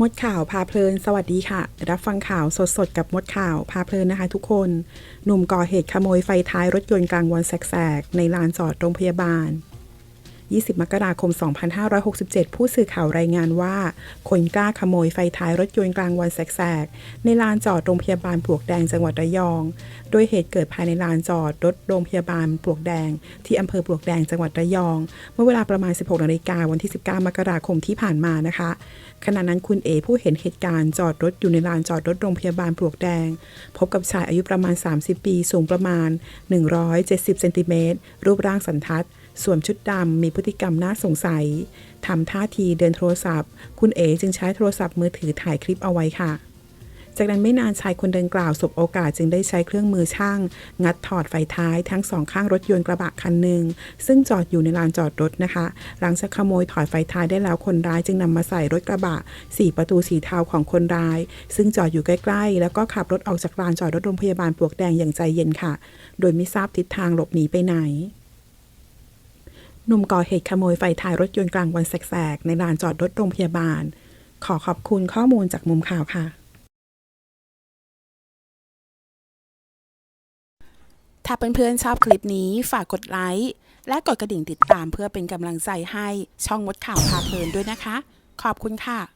มดข่าวพาเพลิน สวัสดีค่ะ รับฟังข่าวสดๆ กับมดข่าวพาเพลินนะคะทุกคน หนุ่มก่อเหตุขโมยไฟท้ายรถยนต์กลางวันแสกๆ ในลานจอดโรงพยาบาล 20 มกราคม 2567 ผู้สื่อข่าวรายงานว่า คนกล้าขโมยไฟท้ายรถยนต์กลางวันแสกๆ ในลานจอดโรงพยาบาลปลวกแดงจังหวัดระยอง โดยเหตุเกิดภายในลานจอดรถโรงพยาบาลปลวกแดง ที่อำเภอปลวกแดงจังหวัดระยอง เมื่อเวลาประมาณ 16 นาฬิกาวันที่ 19 มกราคมที่ผ่านมานะคะ ขณะนั้นคุณเอผู้เห็นเหตุการณ์จอดรถอยู่ในลานจอดรถโรงพยาบาลปลวกแดง พบกับชายอายุประมาณ 30 ปี สูงประมาณ 170 เซนติเมตรรูปร่างสันทัด สวมชุดดำมีพฤติกรรมน่าสงสัยทำท่าทีเดินโทรศัพท์ คุณเอ๋จึงใช้โทรศัพท์มือถือถ่ายคลิปเอาไว้ค่ะ จากนั้นไม่นานชายคนดังกล่าวสบโอกาสจึงได้ใช้เครื่องมือช่าง งัดถอดไฟท้ายทั้งสองข้างรถยนต์กระบะคันหนึ่งซึ่งจอดอยู่ในลานจอดรถนะคะ หลังจากขโมยถอดไฟท้ายได้แล้วคนร้ายจึงนำมาใส่รถกระบะ 4 ประตูสีเทาของคนร้าย ซึ่งจอดอยู่ใกล้ ๆ แล้วก็ขับรถออกจากลานจอดรถโรงพยาบาลปลวกแดงอย่างใจเย็นค่ะ โดยไม่ทราบทิศทางหลบหนีไปไหน หนุ่มก่อเหตุขโมยไฟท้ายรถยนต์กลางวันแสกๆ ในลานจอดรถโรงพยาบาล ขอขอบคุณข้อมูลจากมุมข่าวค่ะ ถ้าเพื่อนๆชอบคลิปนี้ฝากกดไลค์ และกดกระดิ่งติดตามเพื่อเป็นกำลังใจให้ช่องมดข่าวพาเพลินด้วยนะคะ ขอบคุณค่ะ